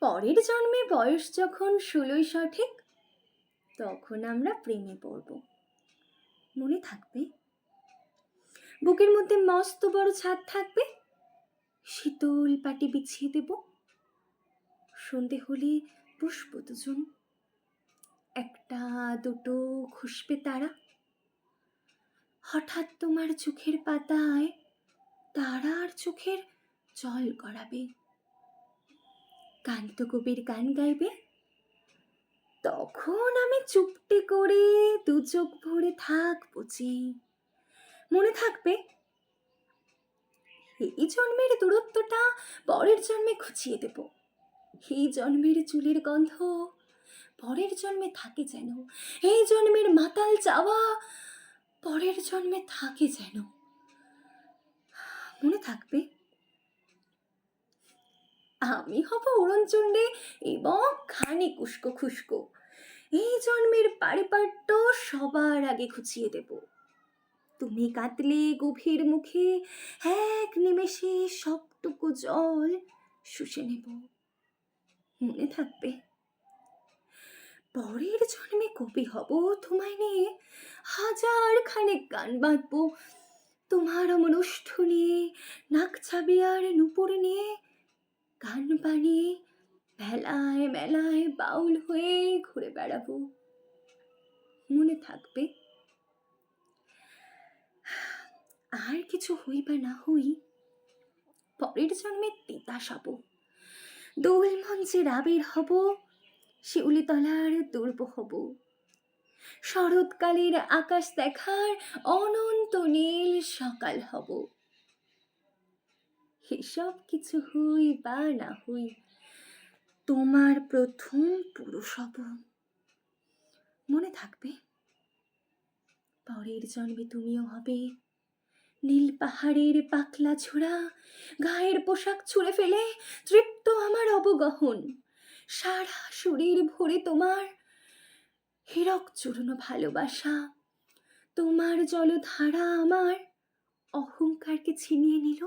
পরের জন্মে বয়স যখন ষোলোই সঠিক, তখন আমরা প্রেমে পড়ব। মনে থাকবে? বুকের মধ্যে মস্ত বড় ছাদ থাকবে? শীতল পাটি বিছিয়ে দেব? সন্ধে হলে পুষ্প দুজন, একটা, দুটো খুসবে তারা। হঠাৎ তোমার চোখের পাতায় তারা আর চোখের জল গড়াবে। কান্ত কবির গান গাইবে? তখন আমি চুপটি করে দু চোখ ভরে থাকব যে। মনে থাকবে, এই জন্মের দূরত্বটা পরের জন্মে খুঁচিয়ে দেব। এই জন্মের চুলের গন্ধ পরের জন্মে থাকে যেন। এই জন্মের মাতাল চাওয়া পরের জন্মে থাকে যেন। মনে থাকবে আমি হব উড়নচণ্ডী এবং খানিক উস্কো খুস্কো এই জন্মের পারিপাট্য সবার আগে খুঁচিয়ে দেব। তুমি কাতলে গভীর মুখে, এক নিমেষে সবটুকু জল শুষে নেব। মনে থাকবে। পরের জন্মে কবি হব তোমায় নিয়ে, হাজার খানেক গান বাঁধবো তোমার অমন নিয়ে, নাক ছাবি আর নুপুর নিয়ে গান বানিয়ে মেলায় মেলায় বাউল হয়ে ঘুরে বেড়াবো। মনে থাকবে? আর কিছু হই বা না হই, পরের জন্মে তিতাস হব দোল মঞ্চে রাবের হব, শিউলিতলার দুর্ব হব। শরৎকালের আকাশ দেখার অনন্ত নীল সকাল হব। এসব কিছু হই বা না হই, তোমার প্রথম পুরুষ হব। মনে থাকবে? পরের জন্মে তুমিও হবে। নীল পাহাড়ের পাকলা ছোড়া গায়ের পোশাক ছুঁড়ে ফেলে তৃপ্ত আমার অবগহন। সারা শরীর ভরে তোমার হীরক চূর্ণ ভালোবাসা। তোমার জলধারা আমার অহংকারকে ছিনিয়ে নিল।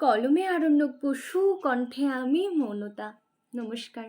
কলমে আরণ্যক পশু কণ্ঠে আমি মনতা। নমস্কার।